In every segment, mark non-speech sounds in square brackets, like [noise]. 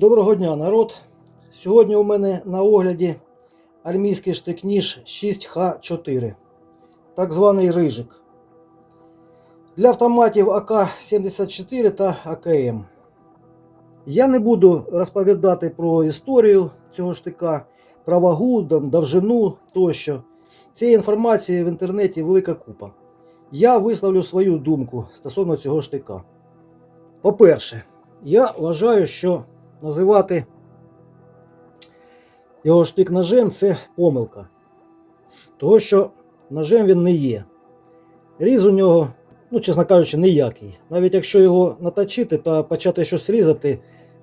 Доброго дня, народ! Сьогодні у мене на огляді армійський штик-ніж 6Х4, так званий рижик. Для автоматів АК-74 та АКМ. Я не буду розповідати про історію цього штика, про вагу, довжину тощо. Цієї інформації в інтернеті велика купа. Я висловлю свою думку стосовно цього штика. По-перше, я вважаю, що називати його штик ножем це помилка. Того, що ножем він не є. Різ у нього, ну, чесно кажучи, ніякий. Навіть якщо його наточити та почати щось різати,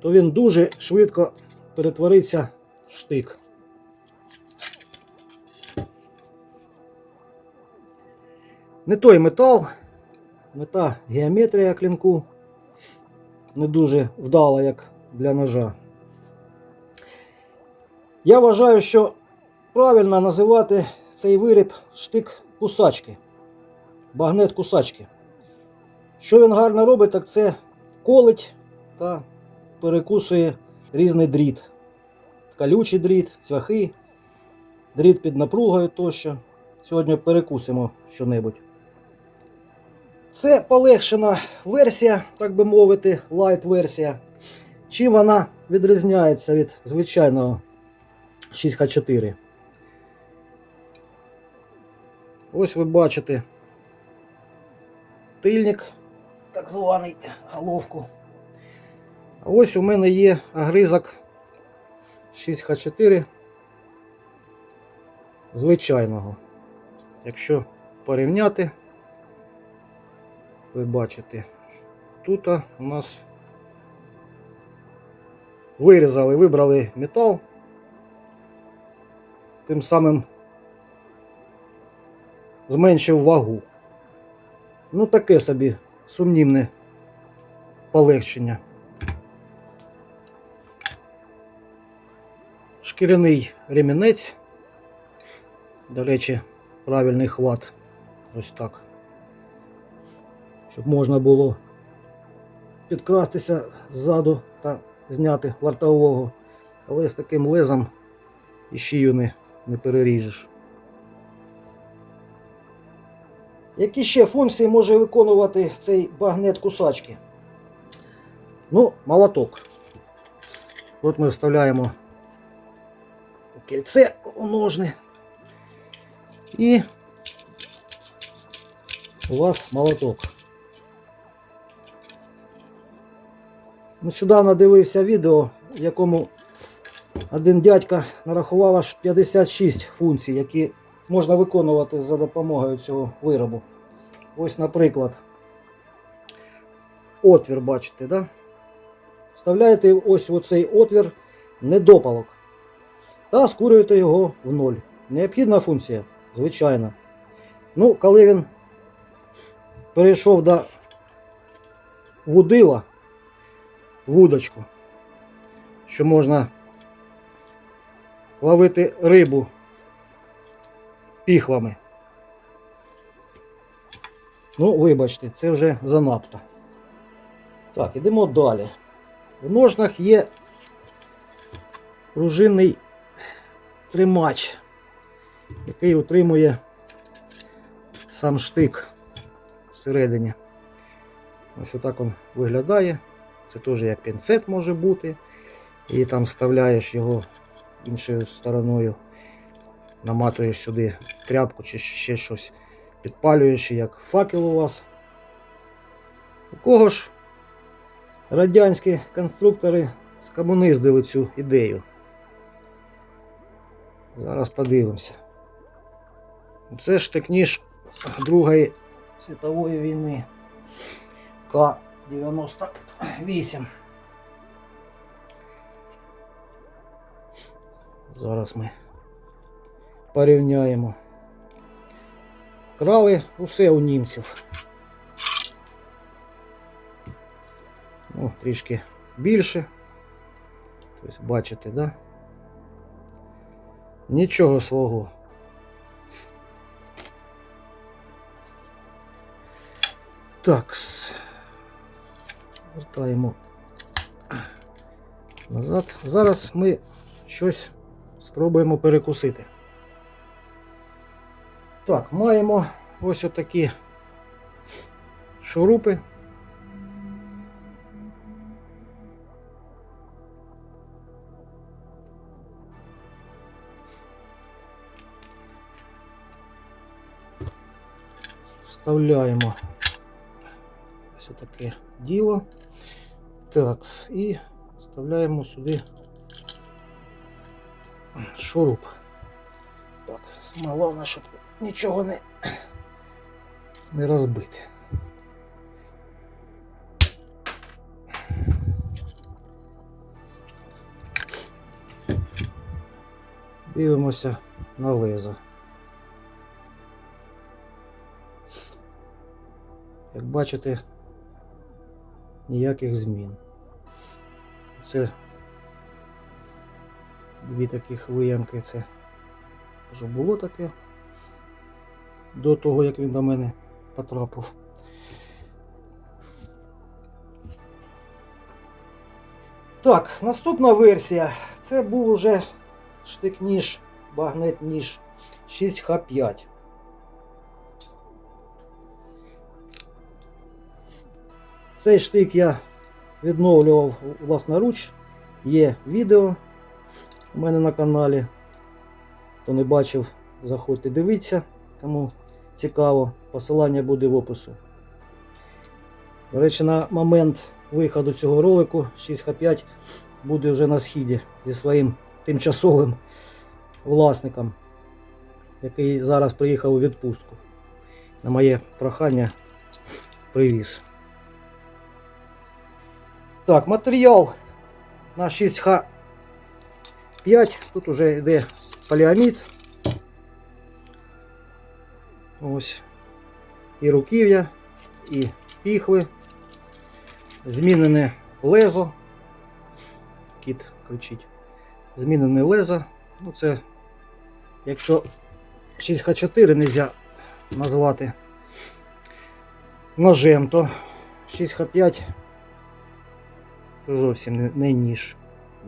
то він дуже швидко перетвориться в штик. Не той метал, не та геометрія клінку не дуже вдала, як для ножа. Я вважаю, що правильно називати цей виріб штик кусачки, багнет кусачки. Що він гарно робить, так це колить та перекусує різний дріт. Калючий дріт, цвяхи, дріт під напругою тощо. Сьогодні перекусимо що-небудь. Це полегшена версія, так би мовити, лайт версія. Чим вона відрізняється від звичайного 6Х4. Ось ви бачите тильник, так званий головку. Ось у мене є огризок 6Х4 звичайного. Якщо порівняти, ви бачите, тут у нас вирізали, вибрали метал, тим самим зменшив вагу. Ну, таке собі сумнівне полегшення. Шкіряний ремінець. До речі, правильний хват. Ось так щоб можна було підкрастися ззаду та зняти вартового. Але з таким лезом і шию не, не переріжеш. Які ще функції може виконувати цей багнет кусачки? Ну, молоток. От ми вставляємо кільце у ножни. І у вас молоток. Нещодавно дивився відео, в якому один дядька нарахував аж 56 функцій, які можна виконувати за допомогою цього виробу. Ось, наприклад, отвір, бачите, да? Вставляєте ось у цей отвір недопалок та скурюєте його в ноль. Необхідна функція, звичайно. Ну, коли він перейшов до вудила, вудочку, що можна ловити рибу піхвами. Ну, вибачте, це вже занадто. Так, ідемо далі. В ножнах є пружинний тримач, який утримує сам штик всередині. Ось отак він виглядає. Це теж як пінцет може бути. І там вставляєш його іншою стороною, наматуєш сюди тряпку чи ще щось, підпалюєш, як факел у вас. У кого ж радянські конструктори скомуниздили цю ідею? Зараз подивимося. Це ж техніж Другої світової війни. К-98. Зараз ми порівняємо. Крали усе у німців. Ну, трішки більше. Тобто, бачите, да? Нічого свого. Так. Вертаємо назад. Зараз ми щось спробуємо перекусити. Так, маємо ось отакі шурупи. Вставляємо ось таке діло. Так, і вставляємо сюди шуруп. Так, саме головне, щоб нічого не, не розбити. Дивимося на лезо. Як бачите, ніяких змін. Це дві таких виямки. Це вже було таке до того, як він до мене потрапив. Так, наступна версія. Це був уже штик-ніж, багнет-ніж 6Х5. Цей штик я відновлював власноруч. Є відео у мене на каналі. Хто не бачив, заходьте дивіться, кому цікаво. Посилання буде в опису. До речі, на момент виходу цього ролику 6Х5 буде вже на східі зі своїм тимчасовим власником, який зараз приїхав у відпустку. На моє прохання привіз. Так, матеріал на 6Х5. Тут уже йде поліамід. Ось. І руків'я, і піхви. Змінене лезо. Кіт кричить. Змінене лезо. Ну це, якщо 6Х4 не можна назвати ножем, то 6Х5 це зовсім не, ніж.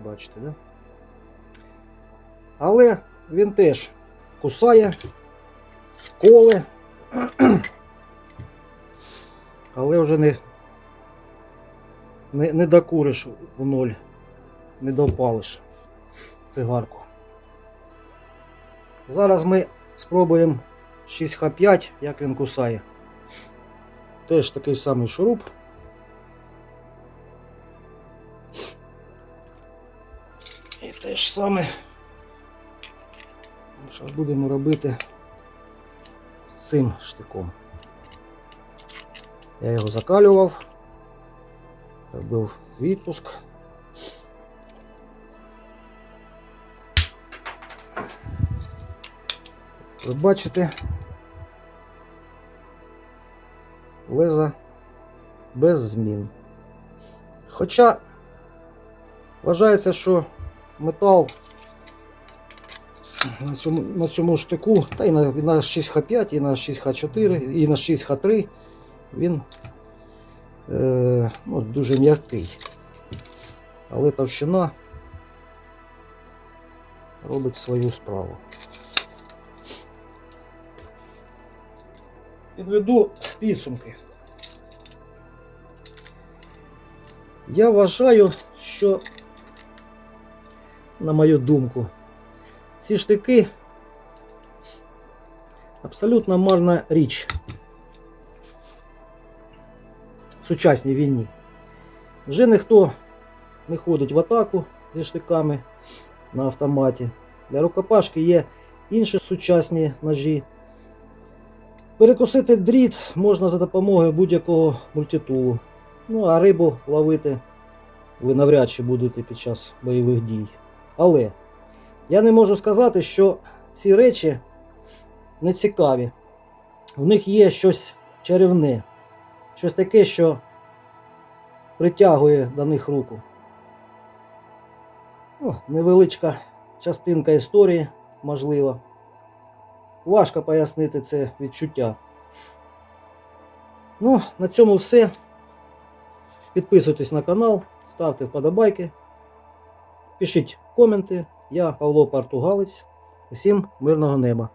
Бачите, да? Але він теж кусає, коле, [clears throat] але вже не, не, не докуриш в ноль, не допалиш цигарку. Зараз ми спробуємо 6Х5, як він кусає. Теж такий самий шуруп. І те ж саме зараз будемо робити з цим штиком. Я його закалював, робив відпуск. Ви бачите, леза без змін. Хоча вважається, що метал на цьому, на цьому штику, та і на, і на 6Х5, і на 6Х4, і на 6Х3 він е, ну, дуже м'який. Але товщина робить свою справу. Підведу підсумки. Я вважаю, що на мою думку. Ці штики абсолютно марна річ в сучасній війні. Вже ніхто не ходить в атаку зі штиками на автоматі. Для рукопашки є інші сучасні ножі. Перекусити дріт можна за допомогою будь-якого мультитулу. Ну, а рибу ловити ви навряд чи будете під час бойових дій. Але я не можу сказати, що ці речі не цікаві. В них є щось чарівне, щось таке, що притягує до них руку. Ну, невеличка частинка історії, можливо. Важко пояснити це відчуття. Ну, на цьому все. Підписуйтесь на канал, ставте вподобайки. Пишіть коменти. Я Павло Партугалець. Усім мирного неба.